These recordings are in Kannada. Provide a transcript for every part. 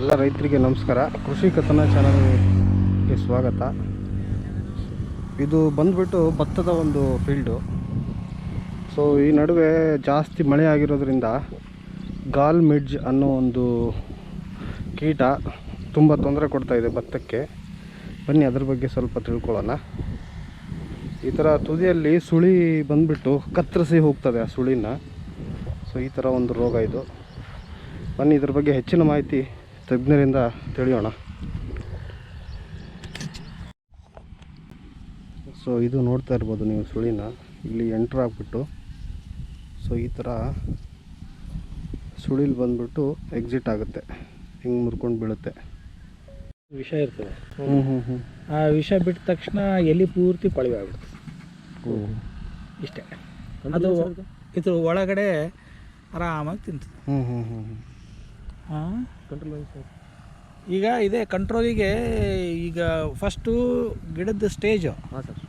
ಎಲ್ಲ ರೈತರಿಗೆ ನಮಸ್ಕಾರ. ಕೃಷಿ ಕಥನ ಚಾನಲ್ಗೆ ಸ್ವಾಗತ. ಇದು ಬಂದ್ಬಿಟ್ಟು ಭತ್ತದ ಒಂದು ಫೀಲ್ಡು ಸೊ ಈ ನಡುವೆ ಜಾಸ್ತಿ ಮಳೆ ಆಗಿರೋದ್ರಿಂದ ಗಾಲ್ ಮಿಡ್ಜ್ ಅನ್ನೋ ಒಂದು ಕೀಟ ತುಂಬ ತೊಂದರೆ ಕೊಡ್ತಾ ಇದೆ ಭತ್ತಕ್ಕೆ. ಬನ್ನಿ, ಅದ್ರ ಬಗ್ಗೆ ಸ್ವಲ್ಪ ತಿಳ್ಕೊಳ್ಳೋಣ. ಈ ಥರ ತುದಿಯಲ್ಲಿ ಸುಳಿ ಬಂದ್ಬಿಟ್ಟು ಕತ್ತರಿಸಿ ಹೋಗ್ತದೆ ಆ ಸುಳಿನ. ಸೊ ಈ ಥರ ಒಂದು ರೋಗ ಇದು. ಬನ್ನಿ, ಇದ್ರ ಬಗ್ಗೆ ಹೆಚ್ಚಿನ ಮಾಹಿತಿ ತಜ್ಞರಿಂದ ತಿಳಿಯೋಣ. ಸೊ ಇದು ನೋಡ್ತಾ ಇರ್ಬೋದು ನೀವು ಸುಳಿನ. ಇಲ್ಲಿ ಎಂಟ್ರ್ ಆಗ್ಬಿಟ್ಟು ಸೊ ಈ ಥರ ಸುಳಿಲ್ ಬಂದ್ಬಿಟ್ಟು ಎಕ್ಸಿಟ್ ಆಗುತ್ತೆ. ಹಿಂಗೆ ಮುರ್ಕೊಂಡು ಬೀಳುತ್ತೆ. ವಿಷ ಇರ್ತದೆ. ಹ್ಞೂ ಹ್ಞೂ ಹ್ಞೂ ಆ ವಿಷ ಬಿಟ್ಟ ತಕ್ಷಣ ಎಲ್ಲಿ ಪೂರ್ತಿ ಕೊಳವೆ ಆಗ್ಬಿಡುತ್ತೆ. ಇಷ್ಟೇ. ಅದು ಇದು ಒಳಗಡೆ ಆರಾಮಾಗಿ ತಿಂತದೆ. ಹ್ಞೂ ಹ್ಞೂ ಹ್ಞೂ ಹಾಂ? ಈಗ ಇದೆ ಕಂಟ್ರೋಲಿಗೆ ಈಗ ಫಸ್ಟು ಗಿಡದ ಸ್ಟೇಜು ಹಾಂ ಸರ್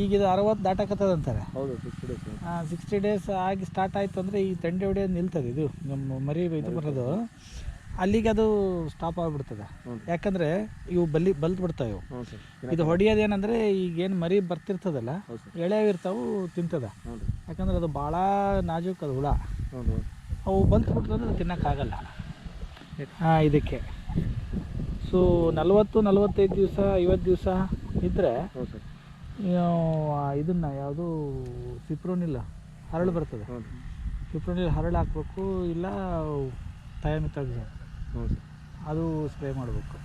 ಈಗ ಇದು ಅರವತ್ತು ದಾಟಕತ್ತದ ಅಂತಾರೆ ಹೌದು ಸಿಕ್ಸ್ಟಿ ಡೇಸ್ ಸಿಕ್ಸ್ಟಿ ಡೇಸ್ ಆಗಿ ಸ್ಟಾರ್ಟ್ ಆಯಿತು ಅಂದರೆ ಈ ತಂಡೆ ಹೊಡೆಯೋದು ನಿಲ್ತದೆ ಇದು. ನಮ್ಮ ಮರಿ ಇದು ಬರೋದು. ಅಲ್ಲಿಗೆ ಅದು ಸ್ಟಾಪ್ ಆಗಿಬಿಡ್ತದೆ. ಯಾಕಂದರೆ ಇವು ಬಲ್ಲಿ ಬಲ್ತ್ ಬಿಡ್ತಾವೆ ಇವು. ಇದು ಹೊಡೆಯೋದೇನಂದರೆ ಈಗೇನು ಮರಿ ಬರ್ತಿರ್ತದಲ್ಲ ಎಳೆವಿರ್ತಾವು ತಿಂತದ. ಯಾಕಂದ್ರೆ ಅದು ಭಾಳ ನಾಜೂಕ್ ಅದು ಹುಳ. ಅವು ಬಲ್ತ್ ಬಿಟ್ರಂದ್ರೆ ತಿನ್ನೋಕ್ಕಾಗಲ್ಲ. ಹಾಂ ಇದಕ್ಕೆ. ಸೊ ನಲವತ್ತು ನಲವತ್ತೈದು ದಿವಸ ಐವತ್ತು ದಿವಸ ಇದ್ದರೆ ಹೌದು ಸರ್. ಇದನ್ನು ಯಾವುದು ಸಿಪ್ರೋನಿಲ್ಲ ಹರಳು ಬರ್ತದೆ. ಸಿಪ್ರೋನಿಲ್ ಹರಳು ಹಾಕ್ಬೇಕು ಇಲ್ಲ ಥಯಾಮಿತಾಗ್ಸ ಹ್ಞೂ ಸರ್. ಅದು ಸ್ಪ್ರೇ ಮಾಡಬೇಕು.